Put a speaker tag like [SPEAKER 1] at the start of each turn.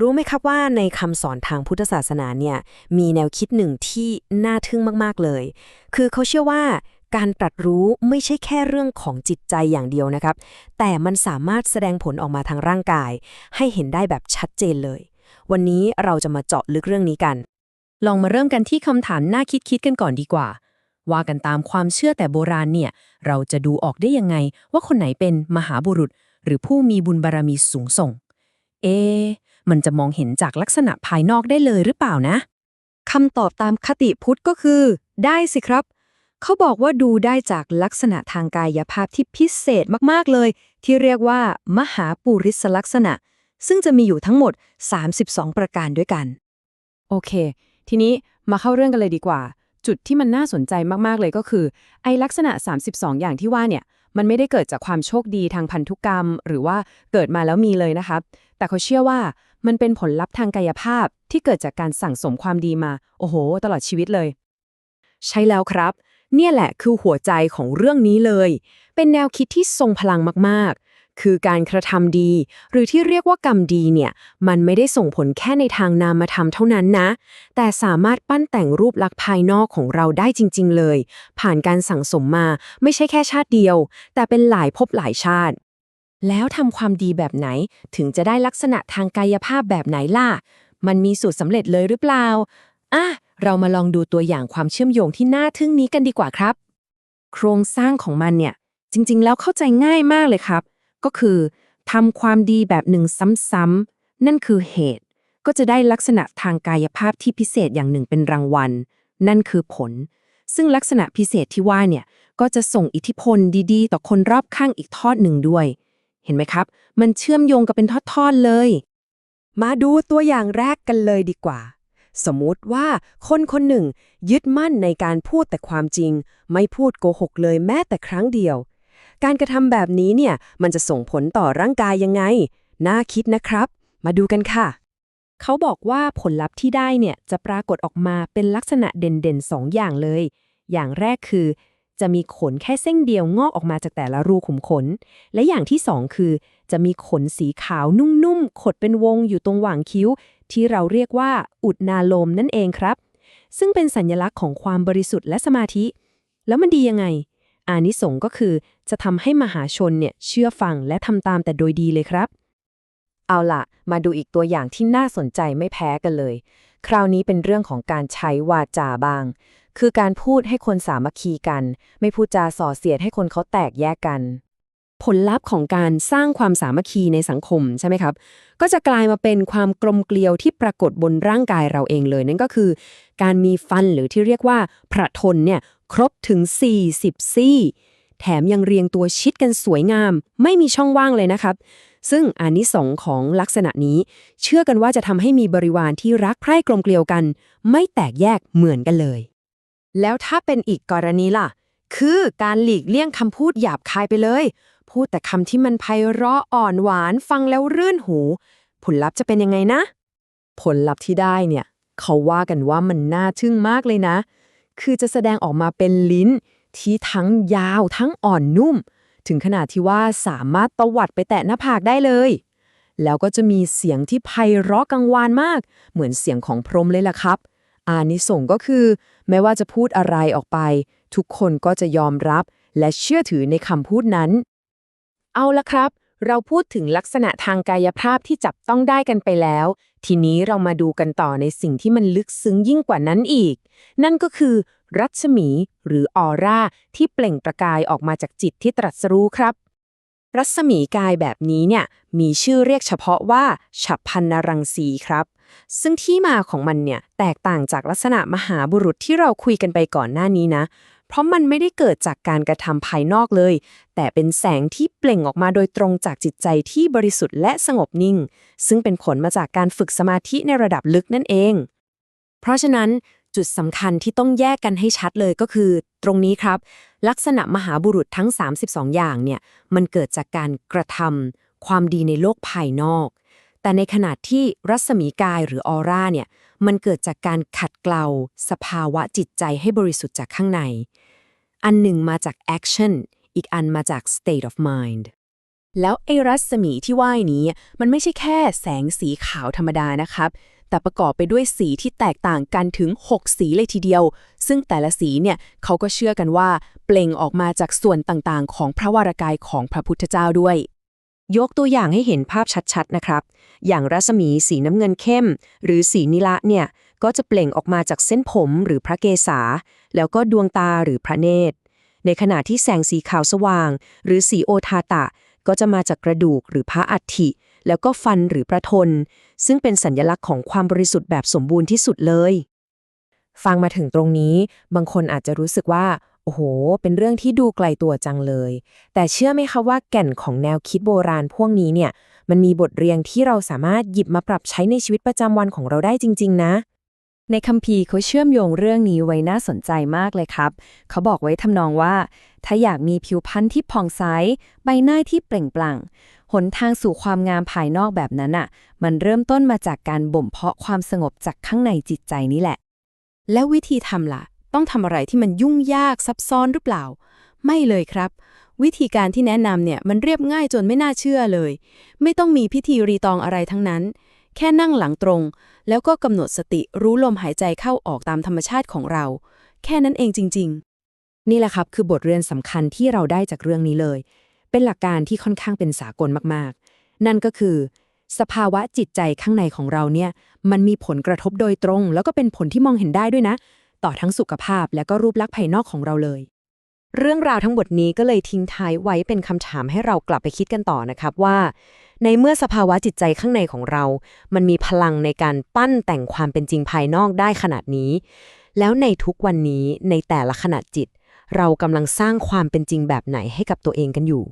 [SPEAKER 1] รู้ไหมครับว่าในคำสอนทางพุทธศาสนาเนี่ยมีแนวคิดหนึ่งที่น่าทึ่งมากๆเลย คือเขาเชื่อว่าการตรัสรู้ไม่ใช่แค่เรื่องของจิตใจอย่างเดียวนะครับ แต่มันสามารถแสดงผลออกมาทางร่างกาย ให้เห็นได้แบบชัดเจนเลย วันนี้เราจะมาเจาะลึกเรื่องนี้กัน
[SPEAKER 2] ลองมาเริ่มกันที่คำถามน่าคิดคิดกันก่อนดีกว่า ว่ากันตามความเชื่อแต่โบราณเนี่ย เราจะดูออกได้ยังไง ว่าคนไหนเป็นมหาบุรุษ หรือผู้มีบุญบารมีสูงส่ง เอ มันจะมองเห็นจากลักษณะภายนอกได้เลยหรือเปล่านะ
[SPEAKER 3] คำตอบตามคติพุทธก็คือ ได้สิครับ เขาบอกว่าดูได้จากลักษณะทางกายภาพที่พิเศษมากๆเลย ที่เรียกว่า มหาปุริสลักษณะ ซึ่งจะมีอยู่ทั้งหมด 32 ประการด้วยกัน
[SPEAKER 4] โอเค ทีนี้มาเข้าเรื่องกันเลยดีกว่า จุดที่มันน่าสนใจมากๆเลยก็คือ ไอลักษณะ 32 อย่างที่ว่าเนี่ยมันไม่ได้เกิดจากความโชคดีทางพันธุกรรม หรือว่าเกิดมาแล้วมีเลยนะครับแต่เขาเชื่อว่า มันเป็นผลลัพธ์ทางกายภาพที่เกิดจากการสั่งสมความดีมา โอ้โห ตลอดชีวิตเลย
[SPEAKER 2] ใช่แล้วครับ เนี่ยแหละคือหัวใจของเรื่องนี้เลย เป็นแนวคิดที่ทรงพลังมากๆ คือการกระทำดี หรือที่เรียกว่ากรรมดีเนี่ย มันไม่ได้ส่งผลแค่ในทางนามธรรมเท่านั้นนะ แต่สามารถปั้นแต่งรูปลักษณ์ภายนอกของเราได้จริง ๆ เลย ผ่านการสั่งสมมา ไม่ใช่แค่ชาติเดียว แต่เป็นหลายภพหลายชาติ แล้วทำความดีแบบไหน ถึงจะได้ลักษณะทางกายภาพแบบไหนล่ะ มันมีสูตรสำเร็จเลยหรือเปล่าอะเรามาลองดูตัวอย่างความเชื่อมโยงที่น่าทึ่งนี้กันดีกว่าครับ โครงสร้างของมันเนี่ย จริงๆ แล้วเข้าใจง่ายมากเลยครับ ก็คือทำความดีแบบหนึ่งซ้ำๆนั่นคือเหตุ ก็จะได้ลักษณะทางกายภาพที่พิเศษอย่างหนึ่งเป็นรางวัล นั่นคือผล ซึ่งลักษณะพิเศษที่ว่าเนี่ยก็จะส่งอิทธิพลดีๆ ต่อคนรอบข้างอีกทอดหนึ่งด้วย เห็นไหมครับ มันเชื่อมโยงกันเป็นทอดๆเลย
[SPEAKER 1] มาดูตัวอย่างแรกกันเลยดีกว่า สมมุติว่าคนคนหนึ่ง ยึดมั่นในการพูดแต่ความจริง ไม่พูดโกหกเลยแม้แต่ครั้งเดียว การกระทำแบบนี้เนี่ยมันจะส่งผลต่อร่างกายยังไง น่าคิดนะครับ มาดูกันค่ะ
[SPEAKER 2] เขาบอกว่าผลลัพธ์ที่ได้เนี่ยจะปรากฏออกมาเป็นลักษณะเด่นๆ2อย่างเลย อย่างแรกคือ จะมีขนแค่เส้นเดียวงอกออกมาจากแต่ละรูขุมขน และอย่างที่2คือ จะมีขนสีขาวนุ่มๆ ขดเป็นวงอยู่ตรงหว่างคิ้ว ที่เราเรียกว่าอุดนาลมนั่นเองครับ ซึ่งเป็นสัญลักษณ์ของความบริสุทธิ์และสมาธิ แล้วมันดียังไง อานิสงส์ก็คือจะทำให้มหาชนเนี่ยเชื่อฟังและทำตามแต่โดยดีเลยครับ
[SPEAKER 1] เอาล่ะ มาดูอีกตัวอย่างที่น่าสนใจไม่แพ้กันเลย คราวนี้เป็นเรื่องของการใช้วาจาบ้าง คือการพูดให้คนสามัคคีกัน ไม่พูดจาส่อเสียดให้คนเขาแตกแยกกัน
[SPEAKER 2] ผลลัพธ์ของการสร้างความสามัคคีในสังคมใช่ไหมครับ ก็จะกลายมาเป็นความกลมเกลียวที่ปรากฏบนร่างกายเราเองเลย นั่นก็คือ การมีฟันหรือที่เรียกว่าพระทนเนี่ยครบถึง 40 ซี่ แถมยังเรียงตัวชิดกันสวยงาม ไม่มีช่องว่างเลยนะครับ ซึ่งอานิสงส์ของลักษณะนี้ เชื่อกันว่าจะทำให้มีบริวารที่รักใคร่กลมเกลียวกัน ไม่แตกแยกเหมือนกันเลย
[SPEAKER 1] แล้วถ้าเป็นอีกกรณีล่ะ คือการหลีกเลี่ยงคำพูดหยาบคายไปเลย พูดแต่คำที่มันไพเราะอ่อนหวานฟังแล้วรื่นหู ผลลัพธ์จะเป็นยังไงนะ ผลลัพธ์ที่ได้เนี่ย เขาว่ากันว่ามันน่าทึ่งมากเลยนะ คือจะแสดงออกมาเป็นลิ้น ที่ทั้งยาวทั้งอ่อนนุ่ม ถึงขนาดที่ว่าสามารถตวัดไปแตะหน้าผากได้เลย แล้วก็จะมีเสียงที่ไพเราะกังวานมาก เหมือนเสียงของพรมเลยล่ะครับ อานิสงส์ก็คือ ไม่ว่าจะพูดอะไรออกไป ทุกคนก็จะยอมรับและเชื่อถือในคำพูดนั้น
[SPEAKER 2] เอาละครับ เราพูดถึงลักษณะทางกายภาพที่จับต้องได้กันไปแล้ว ทีนี้เรามาดูกันต่อในสิ่งที่มันลึกซึ้งยิ่งกว่านั้นอีก นั่นก็คือ รัศมี หรือออร่าที่เปล่งประกายออกมาจากจิตที่ตรัสรู้ครับ รัศมีกายแบบนี้เนี่ยมีชื่อเรียกเฉพาะว่าฉับพันนรังสีครับ ซึ่งที่มาของมันเนี่ยแตกต่างจากลักษณะมหาบุรุษที่เราคุยกันไปก่อนหน้านี้นะ เพราะมันไม่ได้เกิดจากการกระทำภายนอกเลย แต่เป็นแสงที่เปล่งออกมาโดยตรงจากจิตใจที่บริสุทธิ์และสงบนิ่ง ซึ่งเป็นผลมาจากการฝึกสมาธิในระดับลึกนั่นเอง เพราะฉะนั้นจุดสำคัญที่ต้องแยกกันให้ชัดเลยก็คือ ตรงนี้ครับ ลักษณะมหาบุรุษทั้ง 32 อย่างเนี่ยมันเกิดจากการกระทำความดีในโลกภายนอก แต่ในขณะที่รัศมีกายหรือออร่าเนี่ยมันเกิดจากการขัดเกลาสภาวะจิตใจให้บริสุทธิ์จากข้างใน อันหนึ่งมาจาก action อีกอันมาจาก state of mind แล้วไอรัศมีที่ว่ายนี้ มันไม่ใช่แค่แสงสีขาวธรรมดานะครับ แต่ประกอบไปด้วยสีที่แตกต่างกันถึง 6 สีเลยทีเดียว ซึ่งแต่ละสีเนี่ยเขาก็เชื่อกันว่า เปล่งออกมาจากส่วนต่างๆ ของพระวรากายของพระพุทธเจ้าด้วย
[SPEAKER 3] ยกตัวอย่างให้เห็นภาพชัดๆนะครับ อย่างรัศมีสีน้ำเงินเข้ม หรือสีนิละเนี่ย ก็จะเปล่งออกมาจากเส้นผมหรือพระเกศา แล้วก็ดวงตาหรือพระเนตร ในขณะที่แสงสีขาวสว่าง หรือสีโอทาตะ ก็จะมาจากกระดูกหรือพระอัฐิ แล้วก็ฟันหรือพระทน ซึ่งเป็นสัญลักษณ์ของความบริสุทธิ์แบบสมบูรณ์ที่สุดเลย
[SPEAKER 2] ฟังมาถึงตรงนี้ บางคนอาจจะรู้สึกว่า โอ้โห เป็นเรื่องที่ดูไกลตัวจังเลย แต่เชื่อไหมคะว่าแก่นของแนวคิดโบราณพวกนี้เนี่ย มันมีบทเรียนที่เราสามารถหยิบมาปรับใช้ในชีวิตประจำวันของเราได้จริง ๆ นะ
[SPEAKER 3] ในคัมภีร์เขาเชื่อมโยงเรื่องนี้ไว้น่าสนใจมากเลยครับ เขาบอกไว้ทำนองว่า ถ้าอยากมีผิวพรรณที่ผ่องใส ใบหน้าที่เปล่งปลั่ง หนทางสู่ความงามภายนอกแบบนั้นอะ มันเริ่มต้นมาจากการบ่มเพาะความสงบจากข้างในจิตใจนี่แหละ
[SPEAKER 2] แล้ววิธีทำล่ะ ต้องทำอะไรที่มันยุ่งยากซับซ้อนหรือเปล่า ไม่เลยครับ วิธีการที่แนะนำเนี่ยมันเรียบง่ายจนไม่น่าเชื่อเลย ไม่ต้องมีพิธีรีตองอะไรทั้งนั้น แค่นั่งหลังตรง แล้วก็กำหนดสติรู้ลมหายใจเข้าออกตามธรรมชาติของเรา แค่นั้นเองจริง ๆ
[SPEAKER 1] นี่แหละครับคือบทเรียนสำคัญที่เราได้จากเรื่องนี้เลย เป็นหลักการที่ค่อนข้างเป็นสากลมากๆ นั่นก็คือสภาวะจิตใจข้างในของเราเนี่ย มันมีผลกระทบโดยตรง แล้วก็เป็นผลที่มองเห็นได้ด้วยนะ ต่อทั้งสุขภาพและก็รูปลักษณ์ภายนอกของเราเลย เรื่องราวทั้งหมดนี้ก็เลยทิ้งท้ายไว้เป็นคำถามให้เรากลับไปคิดกันต่อนะครับว่า ในเมื่อสภาวะจิตใจข้างในของเรา มันมีพลังในการปั้นแต่งความเป็นจริงภายนอกได้ขนาดนี้ แล้วในทุกวันนี้ในแต่ละขณะจิต เรากำลังสร้างความเป็นจริงแบบไหนให้กับตัวเองกันอยู่